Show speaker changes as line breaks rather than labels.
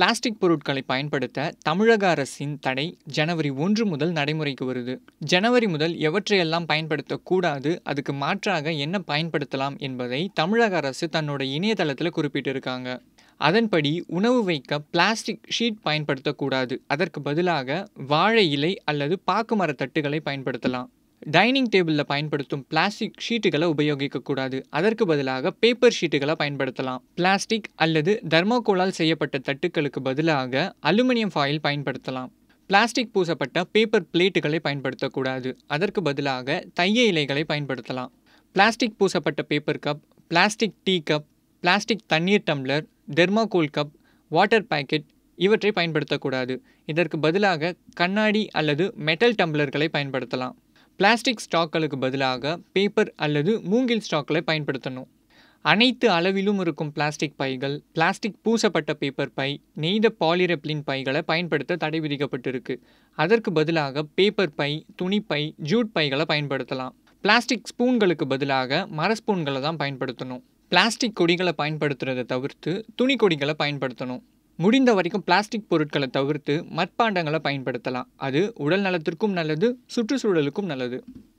Plastic பொருட்களை பயன்படுத்த தமிழக அரசின் தடை ஜனவரி ஒன்று முதல் நடைமுறைக்கு வருது. ஜனவரி முதல் எவற்றையெல்லாம் பயன்படுத்தக்கூடாது அதுக்கு மாற்றாக என்ன பயன்படுத்தலாம் என்பதை தமிழக அரசு தன்னோட இணையதளத்தில் குறிப்பிட்டிருக்காங்க. அதன்படி உணவு வைக்க பிளாஸ்டிக் ஷீட் பயன்படுத்தக்கூடாது. அதற்கு பதிலாக வாழை இலை அல்லது பாக்கு மரத் பயன்படுத்தலாம். டைனிங் டேபிளில் பயன்படுத்தும் பிளாஸ்டிக் ஷீட்டுகளை உபயோகிக்கக்கூடாது. அதற்கு பதிலாக பேப்பர் ஷீட்டுகளை பயன்படுத்தலாம். பிளாஸ்டிக் அல்லது தர்மாக்கோலால் செய்யப்பட்ட தட்டுக்களுக்கு பதிலாக அலுமினியம் ஃபாயில் பயன்படுத்தலாம். பிளாஸ்டிக் பூசப்பட்ட பேப்பர் பிளேட்டுகளை பயன்படுத்தக்கூடாது. அதற்கு பதிலாக தைய இலைகளை பயன்படுத்தலாம். பிளாஸ்டிக் பூசப்பட்ட paper cup plastic tea cup plastic தண்ணீர் tumbler thermocol cup water packet இவற்றை பயன்படுத்தக்கூடாது. இதற்கு பதிலாக கண்ணாடி அல்லது மெட்டல் டம்ளர்களை பயன்படுத்தலாம். பிளாஸ்டிக் ஸ்டாக்களுக்கு பதிலாக பேப்பர் அல்லது மூங்கில் ஸ்டாக்களை பயன்படுத்தணும். அனைத்து அளவிலும் இருக்கும் பிளாஸ்டிக் பைகள் பிளாஸ்டிக் பூசப்பட்ட பேப்பர் பை நெய்த பாலிரெப்ளின் பைகளை பயன்படுத்த தடை விதிக்கப்பட்டிருக்கு. அதற்கு பதிலாக பேப்பர் பை துணிப்பை ஜூட் பைகளை பயன்படுத்தலாம். பிளாஸ்டிக் ஸ்பூன்களுக்கு பதிலாக மர ஸ்பூன்களை தான் பயன்படுத்தணும். பிளாஸ்டிக் கொடிகளை பயன்படுத்துறதை தவிர்த்து துணி கொடிகளை பயன்படுத்தணும். முடிந்த வரைக்கும் பிளாஸ்டிக் பொருட்களை தவிர்த்து மட்பாண்டங்களை பயன்படுத்தலாம். அது உடல் நலத்திற்கும் நல்லது சுற்றுச்சூழலுக்கும் நல்லது.